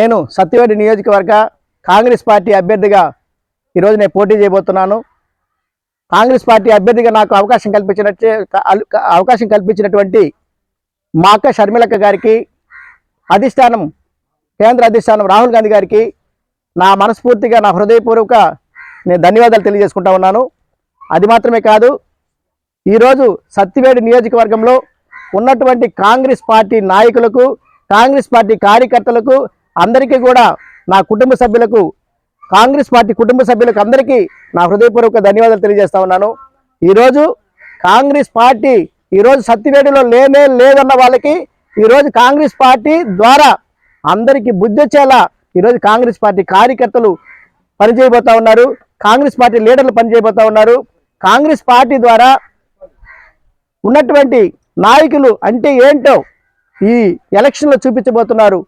నేను సత్యవేడి నియోజకవర్గ కాంగ్రెస్ పార్టీ అభ్యర్థిగా ఈరోజు నేను పోటీ చేయబోతున్నాను. కాంగ్రెస్ పార్టీ అభ్యర్థిగా నాకు అవకాశం కల్పించినట్టే అవకాశం కల్పించినటువంటి మా అక్క షర్మిలక్క గారికి అధిష్టానం కేంద్ర అధిష్టానం రాహుల్ గాంధీ గారికి నా మనస్ఫూర్తిగా నా హృదయపూర్వక నేను ధన్యవాదాలు తెలియజేసుకుంటా ఉన్నాను. అది మాత్రమే కాదు ఈరోజు సత్తివేడి నియోజకవర్గంలో ఉన్నటువంటి కాంగ్రెస్ పార్టీ నాయకులకు కాంగ్రెస్ పార్టీ కార్యకర్తలకు అందరికీ కూడా నా కుటుంబ సభ్యులకు కాంగ్రెస్ పార్టీ కుటుంబ సభ్యులకు అందరికీ నా హృదయపూర్వక ధన్యవాదాలు తెలియజేస్తా ఉన్నాను. ఈరోజు కాంగ్రెస్ పార్టీ ఈరోజు సత్తివేడిలో లేనే లేదన్న వాళ్ళకి ఈరోజు కాంగ్రెస్ పార్టీ ద్వారా అందరికీ బుద్ధి వచ్చేలా ఈరోజు కాంగ్రెస్ పార్టీ కార్యకర్తలు పనిచేయబోతా ఉన్నారు. కాంగ్రెస్ పార్టీ లీడర్లు పనిచేయబోతూ ఉన్నారు. కాంగ్రెస్ పార్టీ ద్వారా ఉన్నటువంటి నాయకులు అంటే ఏంటో ఈ ఎలక్షన్లో చూపించబోతున్నారు.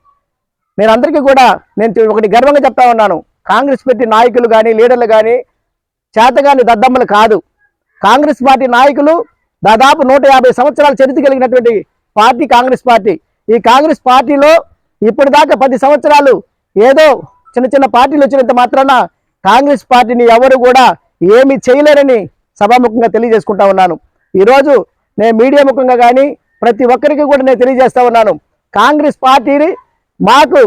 నేను అందరికీ కూడా నేను ఒకటి గర్వంగా చెప్తా ఉన్నాను. కాంగ్రెస్ పార్టీ నాయకులు కానీ లీడర్లు కానీ చేతగాని దద్దమ్మలు కాదు. కాంగ్రెస్ పార్టీ నాయకులు దాదాపు నూట యాభై సంవత్సరాల చరిత్ర కలిగినటువంటి పార్టీ కాంగ్రెస్ పార్టీ. ఈ కాంగ్రెస్ పార్టీలో ఇప్పటిదాకా పది సంవత్సరాలు ఏదో చిన్న చిన్న పార్టీలు వచ్చినంత మాత్రాన కాంగ్రెస్ పార్టీని ఎవరు కూడా ఏమీ చేయలేరని సభాముఖంగా తెలియజేసుకుంటా ఉన్నాను. ఈరోజు నేను మీడియా ముఖంగా కానీ ప్రతి ఒక్కరికి కూడా నేను తెలియజేస్తా ఉన్నాను. కాంగ్రెస్ పార్టీని మాకు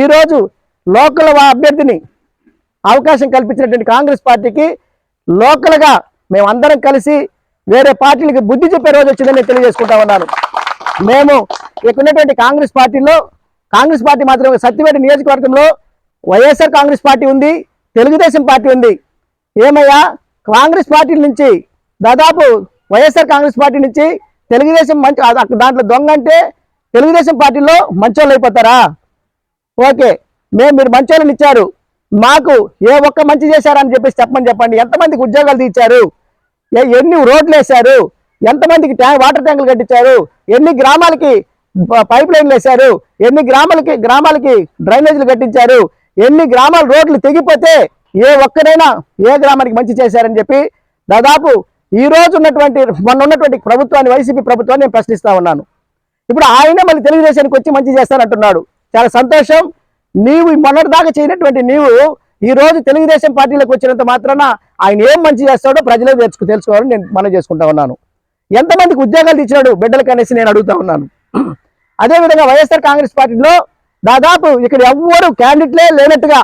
ఈరోజు లోకల్ అభ్యర్థిని అవకాశం కల్పించినటువంటి కాంగ్రెస్ పార్టీకి లోకల్గా మేమందరం కలిసి వేరే పార్టీలకి బుద్ధి చెప్పే రోజు వచ్చిందని తెలియజేసుకుంటా ఉన్నాను. మేము ఇక్కడ కాంగ్రెస్ పార్టీలో కాంగ్రెస్ పార్టీ మాత్రం సత్యవేట నియోజకవర్గంలో వైఎస్ఆర్ కాంగ్రెస్ పార్టీ ఉంది తెలుగుదేశం పార్టీ ఉంది. ఏమయ్యా కాంగ్రెస్ పార్టీ నుంచి దాదాపు వైఎస్ఆర్ కాంగ్రెస్ పార్టీ నుంచి తెలుగుదేశం మంచి దాంట్లో దొంగ అంటే తెలుగుదేశం పార్టీలో మంచోళ్ళు అయిపోతారా? ఓకే మేము మీరు మంచోళ్ళని ఇచ్చారు. మాకు ఏ ఒక్క మంచి చేశారని చెప్పేసి చెప్పమని చెప్పండి. ఎంతమందికి ఉద్యోగాలు తీర్చారు? ఏ- ఎన్ని రోడ్లు వేశారు? ఎంతమందికి ట్యాంక్ వాటర్ ట్యాంకులు కట్టించారు? ఎన్ని గ్రామాలకి పైప్ లైన్లు వేశారు? ఎన్ని గ్రామాలకి గ్రామాలకి డ్రైనేజీలు కట్టించారు? ఎన్ని గ్రామాల రోడ్లు తెగిపోతే ఏ ఒక్కరైనా ఏ గ్రామానికి మంచి చేశారని చెప్పి దాదాపు ఈ రోజు ఉన్నటువంటి మొన్న ఉన్నటువంటి ప్రభుత్వాన్ని వైసీపీ ప్రభుత్వాన్ని నేను ప్రశ్నిస్తా ఉన్నాను. ఇప్పుడు ఆయన మళ్ళీ తెలుగుదేశానికి వచ్చి మంచి చేస్తానంటున్నాడు. చాలా సంతోషం. నీవు మొన్నటిదాకా చేయనటువంటి నీవు ఈ రోజు తెలుగుదేశం పార్టీలోకి వచ్చినంత మాత్రాన ఆయన ఏం మంచి చేస్తాడో ప్రజలే తెలుసుకు తెలుసుకోవాలని నేను మనం చేసుకుంటా ఉన్నాను. ఎంతమందికి ఉద్యోగాలు ఇచ్చినాడు బిడ్డలకు అనేసి నేను అడుగుతా ఉన్నాను. అదేవిధంగా వైఎస్ఆర్ కాంగ్రెస్ పార్టీలో దాదాపు ఇక్కడ ఎవ్వరు క్యాండిడేట్లే లేనట్టుగా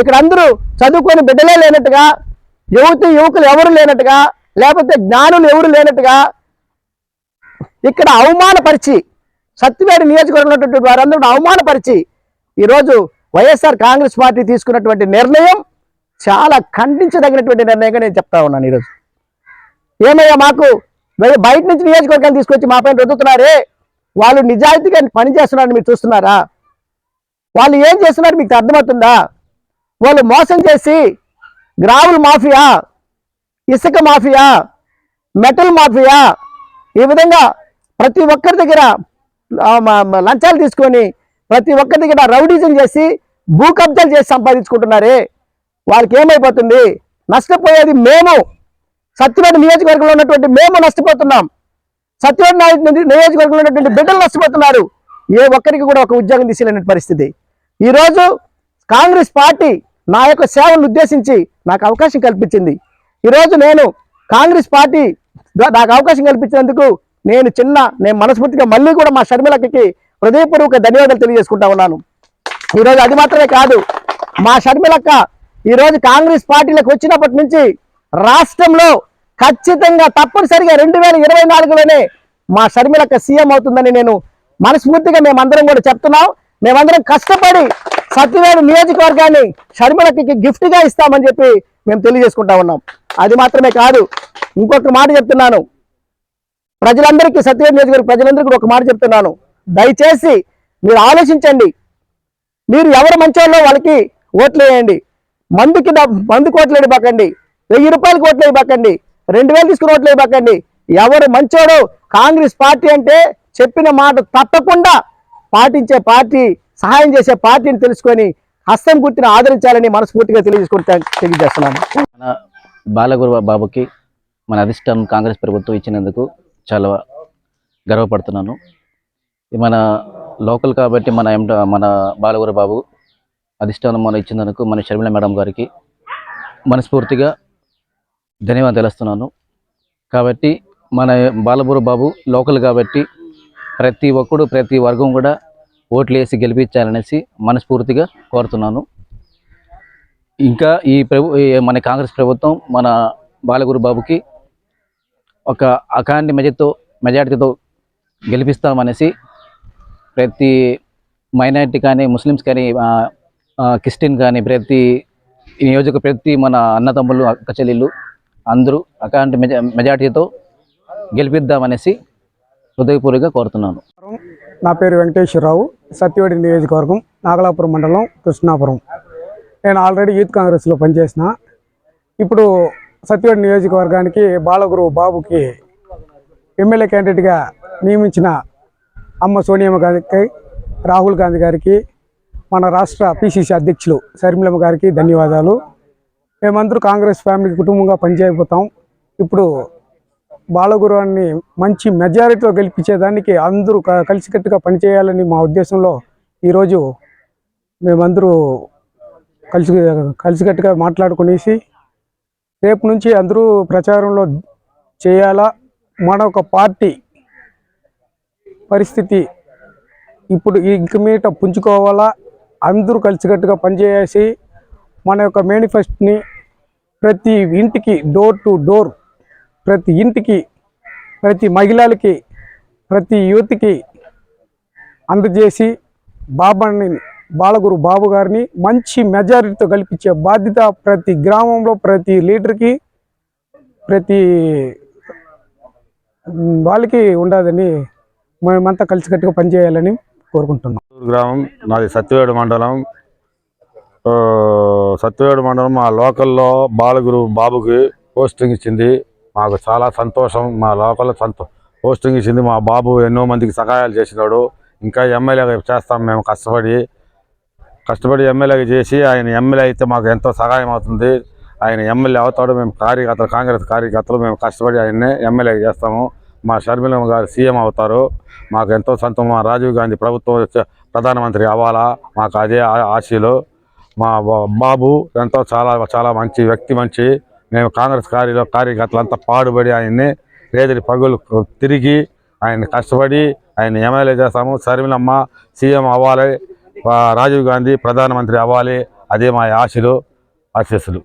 ఇక్కడ అందరూ చదువుకొని బిడ్డలే లేనట్టుగా యువతి యువకులు ఎవరు లేనట్టుగా లేకపోతే జ్ఞానులు ఎవరు లేనట్టుగా ఇక్కడ అవమానపరిచి సత్యవేడి నియోజకవర్గంలో ఉన్నటువంటి వారందరూ అవమానపరిచి ఈరోజు వైఎస్ఆర్ కాంగ్రెస్ పార్టీ తీసుకున్నటువంటి నిర్ణయం చాలా ఖండించదగినటువంటి నిర్ణయంగా నేను చెప్తా ఉన్నాను ఈరోజు. ఏమయ్యా మాకు బయట నుంచి నియోజకవర్గాన్ని తీసుకొచ్చి మా పైన రుద్దుతున్నారే? వాళ్ళు నిజాయితీగా పని చేస్తున్నారని మీరు చూస్తున్నారా? వాళ్ళు ఏం చేస్తున్నారు మీకు అర్థమవుతుందా? వాళ్ళు మోసం చేసి గ్రావుల మాఫియా ఇసుక మాఫియా మెటల్ మాఫియా ఈ విధంగా ప్రతి ఒక్కరి దగ్గర లంచాలు తీసుకొని ప్రతి ఒక్కరి దగ్గర రౌడీజం చేసి భూ కబ్జాలు చేసి సంపాదించుకుంటున్నారే. వాళ్ళకి ఏమైపోతుంది నష్టపోయేది మేము. సత్యవేట నియోజకవర్గంలో ఉన్నటువంటి మేము నష్టపోతున్నాం. సత్యవేట నియోజకవర్గంలో ఉన్నటువంటి బిడ్డలు నష్టపోతున్నారు. ఏ ఒక్కరికి కూడా ఒక ఉద్యోగం తీసేలేని పరిస్థితి. ఈరోజు కాంగ్రెస్ పార్టీ నా యొక్క సేవలను ఉద్దేశించి నాకు అవకాశం కల్పించింది. ఈరోజు నేను కాంగ్రెస్ పార్టీ నాకు అవకాశం కల్పించినందుకు నేను చిన్న నేను మనస్ఫూర్తిగా మళ్ళీ కూడా మా షర్మిలకి హృదయపూర్వక ధన్యవాదాలు తెలియజేసుకుంటా ఉన్నాను. ఈరోజు అది మాత్రమే కాదు మా షర్మిలక్క ఈరోజు కాంగ్రెస్ పార్టీలకు వచ్చినప్పటి నుంచి రాష్ట్రంలో ఖచ్చితంగా తప్పనిసరిగా రెండు వేల ఇరవై నాలుగులోనే మా షర్మిలక్క సీఎం అవుతుందని నేను మనస్ఫూర్తిగా మేమందరం కూడా చెప్తున్నాం. మేమందరం కష్టపడి సత్యవేడు నియోజకవర్గాన్ని షర్మిలక్కకి గిఫ్ట్గా ఇస్తామని చెప్పి మేము తెలియజేసుకుంటా ఉన్నాం. అది మాత్రమే కాదు ఇంకొక మాట చెప్తున్నాను. ప్రజలందరికీ సత్యవేడు నియోజకవర్గ ప్రజలందరికీ కూడా ఒక మాట చెప్తున్నాను. దయచేసి మీరు ఆలోచించండి. మీరు ఎవరు మంచోళ్ళో వాళ్ళకి ఓట్లు వేయండి. మందుకి మందుకు ఓట్లు వేయబాకండి వెయ్యి రూపాయలకి ఓట్లు వేయబాకండి రెండు వేలు తీసుకుని ఓట్లు వేయబాకండి ఎవరు మంచోడు కాంగ్రెస్ పార్టీ అంటే చెప్పిన మాట తప్పకుండా పాటించే పార్టీ సహాయం చేసే పార్టీని తెలుసుకొని హస్తం గుర్తిని ఆదరించాలని మనస్ఫూర్తిగా తెలియజేసుకుంటా తెలియజేస్తున్నాను. బాలగురు బాబుకి మన అధిష్టానం కాంగ్రెస్ ప్రభుత్వం ఇచ్చినందుకు చాలా గర్వపడుతున్నాను. మన లోకల్ కాబట్టి మన ఎంట మన బాలగురు బాబు అధిష్టానం మన ఇచ్చినందుకు మన షర్మిల మేడం గారికి మనస్ఫూర్తిగా ధన్యవాదాలు తెలుస్తున్నాను. కాబట్టి మన బాలబూర బాబు లోకల్ కాబట్టి ప్రతి ఒక్కడు ప్రతి వర్గం కూడా ఓట్లు వేసి గెలిపించాలనేసి మనస్ఫూర్తిగా కోరుతున్నాను. ఇంకా ఈ ప్రభు ఈ మన కాంగ్రెస్ ప్రభుత్వం మన బాలగురు బాబుకి ఒక అకాంటి మెజార్టీతో మెజార్టీతో గెలిపిస్తామనేసి ప్రతి మైనారిటీ కానీ ముస్లిమ్స్ కానీ క్రిస్టియన్ కానీ ప్రతి ఈ నియోజక ప్రతి మన అన్నతమ్ములు అక్క చెల్లెళ్ళు అందరూ అకాంటి మెజా మెజార్టీతో గెలిపిద్దామనేసి హృదయపూర్వకంగా కోరుతున్నాను. నా పేరు వెంకటేశ్వరరావు సత్యవేడి నియోజకవర్గం నాగలాపురం మండలం కృష్ణాపురం. నేను ఆల్రెడీ యూత్ కాంగ్రెస్లో పనిచేసిన. ఇప్పుడు సత్యవాడ నియోజకవర్గానికి బాలగురు బాబుకి ఎమ్మెల్యే క్యాండిడేట్గా నియమించిన అమ్మ సోనియమ్మ గారికి రాహుల్ గాంధీ గారికి మన రాష్ట్ర పిసిసి అధ్యక్షులు శర్మిలమ్మ గారికి ధన్యవాదాలు. మేమందరూ కాంగ్రెస్ ఫ్యామిలీ కుటుంబంగా పనిచేయబోతాం. ఇప్పుడు బాలగురువాన్ని మంచి మెజారిటీతో గెలిపించేదానికి అందరూ క- కలిసికట్టుగా పనిచేయాలని మా ఉద్దేశంలో ఈరోజు మేమందరూ కలిసి కలిసికట్టుగా మాట్లాడుకునేసి రేపు నుంచి అందరూ ప్రచారంలో చేయాలా? మన ఒక పార్టీ పరిస్థితి ఇప్పుడు ఇంక మీట పుంజుకోవాలా? అందరూ కలిసికట్టుగా పనిచేసి మన యొక్క మేనిఫెస్టోని ప్రతి ఇంటికి డోర్ టు డోర్ ప్రతి ఇంటికి ప్రతి మహిళలకి ప్రతి యూత్కి అందజేసి బాబాని బాలగురు బాబు గారిని మంచి మెజారిటీతో కల్పించే బాధ్యత ప్రతి గ్రామంలో ప్రతి లీడర్కి ప్రతి వాళ్ళకి ఉండదని మేమంతా కలిసికట్టుగా పనిచేయాలని కోరుకుంటున్నాం. గ్రామం నాది సత్యవేడు మండలం. సత్యవేడు మండలం మా లోకల్లో బాలగురు బాబుకి పోస్టింగ్ ఇచ్చింది. మాకు చాలా సంతోషం. మా లోకల్లో సంతో పోస్టింగ్ ఇచ్చింది మా బాబు. ఎన్నో మందికి సహాయాలు చేసినాడు. ఇంకా ఎమ్మెల్యేగా చేస్తాం. మేము కష్టపడి కష్టపడి ఎమ్మెల్యేగా చేసి ఆయన ఎమ్మెల్యే అయితే మాకు ఎంతో సహాయం అవుతుంది. ఆయన ఎమ్మెల్యే అవుతాడు మేము కార్యకర్తలు కాంగ్రెస్ కార్యకర్తలు మేము కష్టపడి ఆయన్ని ఎమ్మెల్యే చేస్తాము. మా షర్మిలమ్మ గారు సీఎం అవుతారు. మాకు ఎంతో సంతోషం. మా రాజీవ్ గాంధీ ప్రభుత్వం ప్రధానమంత్రి అవ్వాలా? మాకు అదే ఆశీలు ఆశలు. మా బాబు ఎంతో చాలా చాలా మంచి వ్యక్తి మంచి. మేము కాంగ్రెస్ కార్యలో కార్యకర్తలంతా పాడుబడి ఆయన్ని రేదరి పగులు తిరిగి ఆయన కష్టపడి ఆయన ఎమ్మెల్యే చేస్తాము. షర్మిలమ్మ సీఎం అవ్వాలి. రాజీవ్ గాంధీ ప్రధానమంత్రి అవ్వాలి. అదే మా ఆశలు ఆశీస్సులు.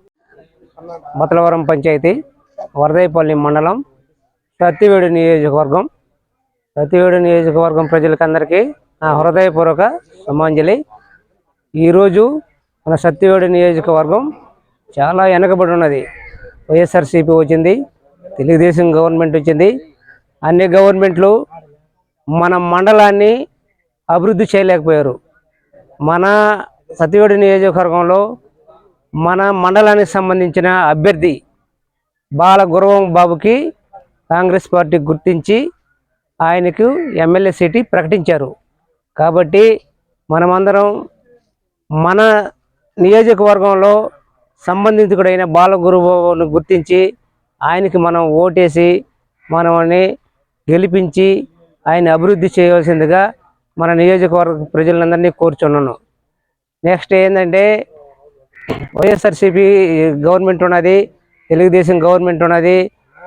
బతలవరం పంచాయతీ వరదైపల్లి మండలం సత్తివేడు నియోజకవర్గం. సత్తివేడు నియోజకవర్గం ప్రజలకందరికీ నా హృదయపూర్వక సమాంజలి ఈరోజు మన సత్తివేడు నియోజకవర్గం చాలా వెనకబడి ఉన్నది. వైఎస్ఆర్సీపీ వచ్చింది తెలుగుదేశం గవర్నమెంట్ వచ్చింది. అన్ని గవర్నమెంట్లు మన మండలాన్ని అభివృద్ధి చేయలేకపోయారు. మన సత్యవేడు నియోజకవర్గంలో మన మండలానికి సంబంధించిన అభ్యర్థి బాల గురవం బాబుకి కాంగ్రెస్ పార్టీ గుర్తించి ఆయనకు ఎమ్మెల్యే సీటు ప్రకటించారు. కాబట్టి మనమందరం మన నియోజకవర్గంలో సంబంధితుడైన బాల గుర్తించి ఆయనకి మనం ఓటేసి మనల్ని గెలిపించి ఆయన అభివృద్ధి చేయవలసిందిగా మన నియోజకవర్గ ప్రజలందరినీ కోరుచున్నాను. నెక్స్ట్ ఏంటంటే వైఎస్ఆర్సీపీ గవర్నమెంట్ ఉన్నది తెలుగుదేశం గవర్నమెంట్ ఉన్నది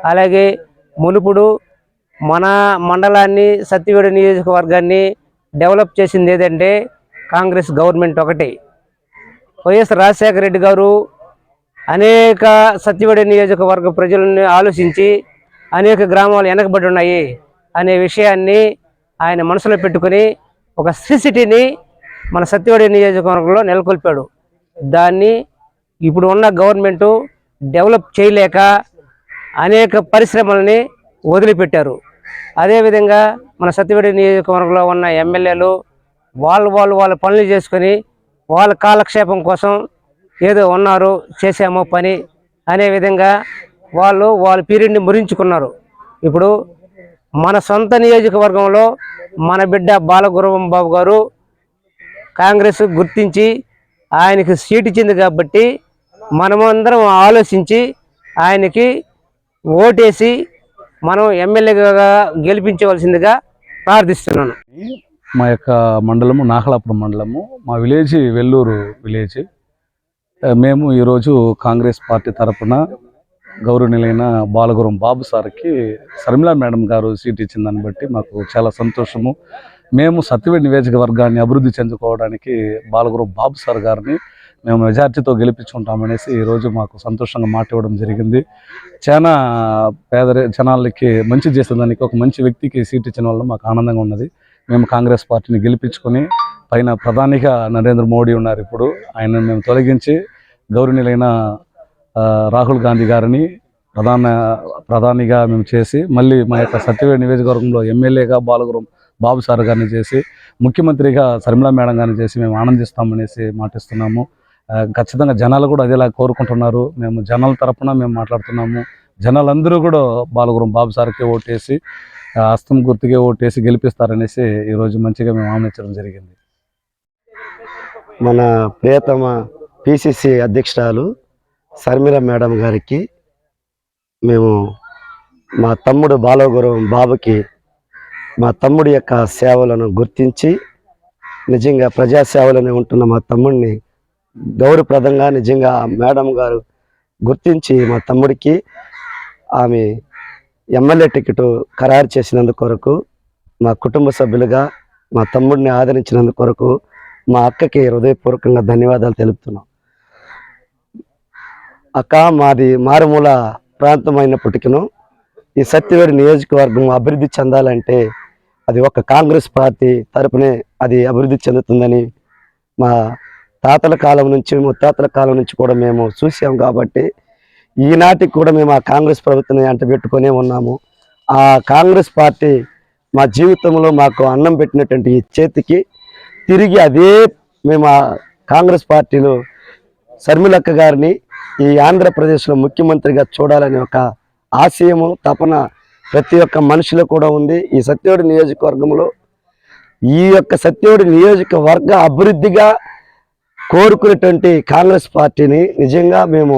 అలాగే మునుపుడు మన మండలాన్ని సత్యవేడు నియోజకవర్గాన్ని డెవలప్ చేసింది ఏదంటే కాంగ్రెస్ గవర్నమెంట్ ఒకటి. వైఎస్ రాజశేఖర రెడ్డి గారు అనేక సత్యవేడి నియోజకవర్గ ప్రజలను ఆలోచించి అనేక గ్రామాలు వెనకబడి ఉన్నాయి అనే విషయాన్ని ఆయన మనసులో పెట్టుకుని ఒక సిసిటీని మన సత్యవేడు నియోజకవర్గంలో నెలకొల్పాడు. దాన్ని ఇప్పుడు ఉన్న గవర్నమెంటు డెవలప్ చేయలేక అనేక పరిశ్రమల్ని వదిలిపెట్టారు. అదేవిధంగా మన సత్యవేడి నియోజకవర్గంలో ఉన్న ఎమ్మెల్యేలు వాళ్ళు వాళ్ళు వాళ్ళ పనులు చేసుకొని వాళ్ళ కాలక్షేపం కోసం ఏదో ఉన్నారు చేసామో పని అనే విధంగా వాళ్ళు వాళ్ళ పీరియడ్ని మురించుకున్నారు. ఇప్పుడు మన సొంత నియోజకవర్గంలో మన బిడ్డ బాలగురవం బాబు గారు కాంగ్రెస్ గుర్తించి ఆయనకి సీట్ ఇచ్చింది కాబట్టి మనమందరం ఆలోచించి ఆయనకి ఓటేసి మనం ఎమ్మెల్యేగా గెలిపించవలసిందిగా ప్రార్థిస్తున్నాను. మా యొక్క మండలము నాహలాపురం మండలము మా విలేజ్ వెల్లూరు విలేజ్. మేము ఈరోజు కాంగ్రెస్ పార్టీ తరఫున గౌరవనీయులైన బాలగురం బాబు సార్కి శర్మిలా మేడం గారు సీట్ ఇచ్చిన దాన్ని బట్టి మాకు చాలా సంతోషము. మేము సత్యవేడి నియోజకవర్గాన్ని అభివృద్ధి చెందుకోవడానికి బాలగురం బాబు సార్ గారిని మేము మెజార్టీతో గెలిపించుకుంటామనేసి ఈరోజు మాకు సంతోషంగా మాట ఇవ్వడం జరిగింది. చాలా పేద జనాలకి మంచి చేసేదానికి ఒక మంచి వ్యక్తికి సీట్ ఇచ్చిన వల్ల మాకు ఆనందంగా ఉన్నది. మేము కాంగ్రెస్ పార్టీని గెలిపించుకొని పైన ప్రధానిగా నరేంద్ర మోడీ ఉన్నారు ఇప్పుడు. ఆయన మేము తొలగించి గౌరవనీయులైన రాహుల్ గాంధీ గారిని ప్రధాన ప్రధానిగా మేము చేసి మళ్ళీ మా యొక్క సత్యవేడి నియోజకవర్గంలో ఎమ్మెల్యేగా బాలగురం బాబు సార్ గారిని చేసి ముఖ్యమంత్రిగా శర్మిలా మేడం గారిని చేసి మేము ఆనందిస్తామనేసి మాటిస్తున్నాము. ఖచ్చితంగా జనాలు కూడా అదేలా కోరుకుంటున్నారు. మేము జనాల తరపున మేము మాట్లాడుతున్నాము. జనాలందరూ కూడా బాలగురం బాబు సార్కే ఓటేసి ఆ, హస్తం గుర్తుకే ఓటేసి గెలిపిస్తారనేసి ఈరోజు మంచిగా మేము ఆమెచ్చడం జరిగింది. మన ప్రియతమ పిసిసి అధ్యక్షురాలు శర్మిల మేడం గారికి మేము మా తమ్ముడు బాలగౌరవం బాబుకి మా తమ్ముడి యొక్క సేవలను గుర్తించి నిజంగా ప్రజాసేవలోనే ఉంటున్న మా తమ్ముడిని గౌరవప్రదంగా నిజంగా మేడం గారు గుర్తించి మా తమ్ముడికి ఆమె ఎమ్మెల్యే టికెట్ ఖరారు చేసినందు కొరకు మా కుటుంబ సభ్యులుగా మా తమ్ముడిని ఆదరించినందు కొరకు మా అక్కకి హృదయపూర్వకంగా ధన్యవాదాలు తెలుపుతున్నాం. అక్క మాది మారుమూల ప్రాంతం అయినప్పటికీను ఈ సత్యవేడి నియోజకవర్గం అభివృద్ధి చెందాలంటే అది ఒక కాంగ్రెస్ పార్టీ తరపునే అది అభివృద్ధి చెందుతుందని మా తాతల కాలం నుంచి ముత్తాతల కాలం నుంచి కూడా మేము చూసాం కాబట్టి ఈనాటికి కూడా మేము ఆ కాంగ్రెస్ ప్రభుత్వాన్ని అంటబెట్టుకునే ఉన్నాము. ఆ కాంగ్రెస్ పార్టీ మా జీవితంలో మాకు అన్నం పెట్టినటువంటి ఈ చేతికి తిరిగి అదే మేము ఆ కాంగ్రెస్ పార్టీలో శర్మిలక్క గారిని ఈ ఆంధ్రప్రదేశ్లో ముఖ్యమంత్రిగా చూడాలనే ఒక ఆశయము తపన ప్రతి ఒక్క మనిషిలో కూడా ఉంది. ఈ సత్యోడి నియోజకవర్గంలో ఈ యొక్క సత్యోడి నియోజకవర్గ అభివృద్ధిగా కోరుకునేటువంటి కాంగ్రెస్ పార్టీని నిజంగా మేము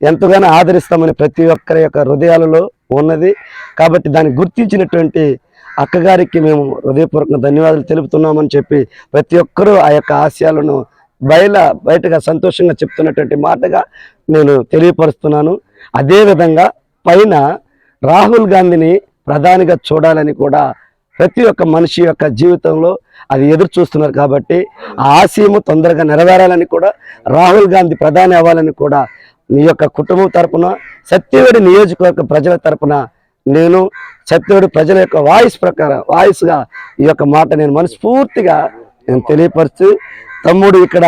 ఎంతగానో ఆదరిస్తామని ప్రతి ఒక్కరి యొక్క హృదయాలలో ఉన్నది. కాబట్టి దాన్ని గుర్తించినటువంటి అక్కగారికి మేము హృదయపూర్వక ధన్యవాదాలు తెలుపుతున్నామని చెప్పి ప్రతి ఒక్కరూ ఆ యొక్క ఆశయాలను బయట బయటగా సంతోషంగా చెప్తున్నటువంటి మాటగా నేను తెలియపరుస్తున్నాను. అదేవిధంగా పైన రాహుల్ గాంధీని ప్రధానిగా చూడాలని కూడా ప్రతి ఒక్క మనిషి యొక్క జీవితంలో అది ఎదురు చూస్తున్నారు కాబట్టి ఆ ఆశయము తొందరగా నెరవేరాలని కూడా రాహుల్ గాంధీ ప్రధాని అవ్వాలని కూడా నీ యొక్క కుటుంబం తరపున సత్యవేడి నియోజకవర్గ ప్రజల తరపున నేను సత్యవేడి ప్రజల యొక్క వాయిస్ ప్రకారం వాయిస్గా ఈ యొక్క మాట నేను మనస్ఫూర్తిగా నేను తెలియపరుస్తూ తమ్ముడు ఇక్కడ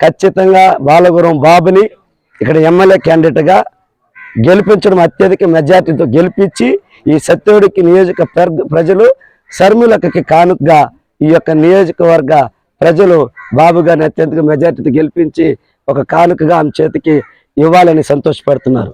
ఖచ్చితంగా బాలగురం బాబుని ఇక్కడ ఎమ్మెల్యే క్యాండిడేట్గా గెలిపించడం అత్యధిక మెజార్టీతో గెలిపించి ఈ సత్యవుడికి నియోజక ప్రజలు శర్మిలకి కానుకగా ఈ యొక్క నియోజకవర్గ ప్రజలు బాబు గారిని అత్యధిక మెజార్టీతో గెలిపించి ఒక కానుకగా ఆమె చేతికి ఇవ్వాలని సంతోషపడుతున్నారు.